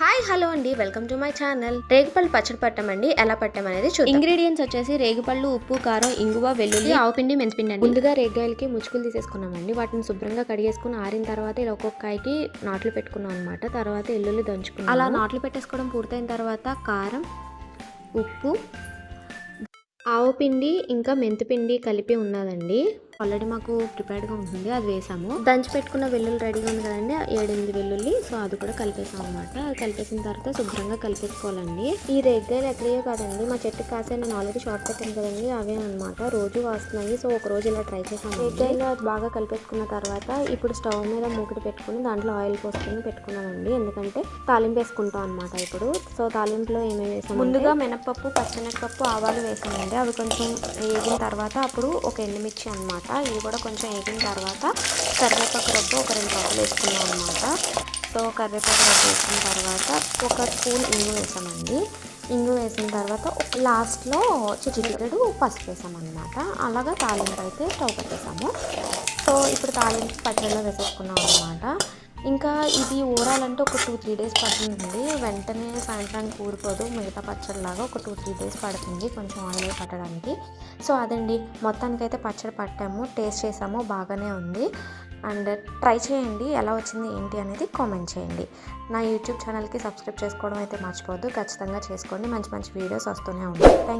Hi hello అండి. Welcome to my channel. రేగుపళ్ళు పచ్చడి పట్టమండి ఎలా పట్టామనేది చూద్దాం. ఇంగ్రీడియంట్స్ వచ్చేసి రేగుపళ్ళు ఉప్పు కారం ఇంగువ వెల్లుల్లి. ఆవు పిండి మెంతిపిండి అండి. ముందుగా రేగాయలకి ముచ్చుకులు తీసేసుకున్నామండి. వాటిని శుభ్రంగా కడిగేసుకుని ఆరిన తర్వాత ఇలా ఒక్కొక్క కాయకి నాట్లు పెట్టుకున్నాం అనమాట తర్వాత ఎల్లుల్లి దంచుకున్నాం అలా నాట్లు పెట్టేసుకోవడం పూర్తయిన తర్వాత కారం ఉప్పు ఆవు పిండి ఇంకా మెంతిపిండి కలిపి ఉన్నదండి. ఆల్రెడీ మాకు ప్రిపేర్డ్గా ఉంటుంది అది వేసాము. దంచి పెట్టుకున్న వెల్లుల్లి రెడీగా ఉంది కదండి ఏడెనిమిది వెల్లుల్లి. సో అది కూడా కలిపేసాం అనమాట అది కలిపేసిన తర్వాత శుభ్రంగా కలిపేసుకోవాలండి. ఈ రేగ్గాయలు ఎక్కడయో కాదండి మా చెట్టుకి కాసే నేను ఆల్రెడీ షార్ట్ పెట్టాను కదండి అవే అనమాట రోజు వాస్తున్నాయి సో ఒక రోజు ఇలా ట్రై చేసాము రేగ్గాయలు అది బాగా కలిపేసుకున్న తర్వాత ఇప్పుడు స్టవ్ మీద మూకుడు పెట్టుకుని దాంట్లో ఆయిల్ పోసుకుని పెట్టుకున్నామండి ఎందుకంటే తాలింపు వేసుకుంటాం అనమాట ఇప్పుడు. సో తాలింపులో ఏమేమి వేసాము ముందుగా మినపప్పు పచ్చిమినపప్పు ఆవాలు వేసామండి. అవి కొంచెం వేగిన తర్వాత అప్పుడు ఒక ఎండుమిర్చి అనమాట ఇవి కూడా కొంచెం వేగిన తర్వాత కరివేపాకు రబ్బు ఒక రెండు కప్పులు వేసుకున్నాం అనమాట. సో కరివేపాకు రబ్బు వేసిన తర్వాత ఒక స్పూన్ ఇంగు వేసామండి. ఇంగు వేసిన తర్వాత లాస్ట్లో చిటికెడు పసుపు వేసామన్నమాట. అలాగా తాలింపు అయితే స్టవ్ పెట్టేసాము. సో ఇప్పుడు తాలింపు పచ్చడిలో వేసేసుకున్నాం అనమాట. ఇంకా ఇది ఊరాలంటే ఒక టూ త్రీ డేస్ పడుతుందండి. వెంటనే సాయంత్రానికి ఊరిపోదు మిగతా పచ్చడిలాగా ఒక టూ త్రీ డేస్ పడుతుంది కొంచెం ఆయిల్ పట్టడానికి. సో అదండి. మొత్తానికైతే పచ్చడి పట్టాము. టేస్ట్ చేసాము. బాగానే ఉంది. అండ్ ట్రై చేయండి. ఎలా వచ్చింది ఏంటి అనేది కామెంట్ చేయండి. నా యూట్యూబ్ ఛానల్కి సబ్స్క్రైబ్ చేసుకోవడం అయితే మర్చిపోవద్దు. ఖచ్చితంగా చేసుకోండి. మంచి మంచి వీడియోస్ వస్తూనే ఉంటాయి. థ్యాంక్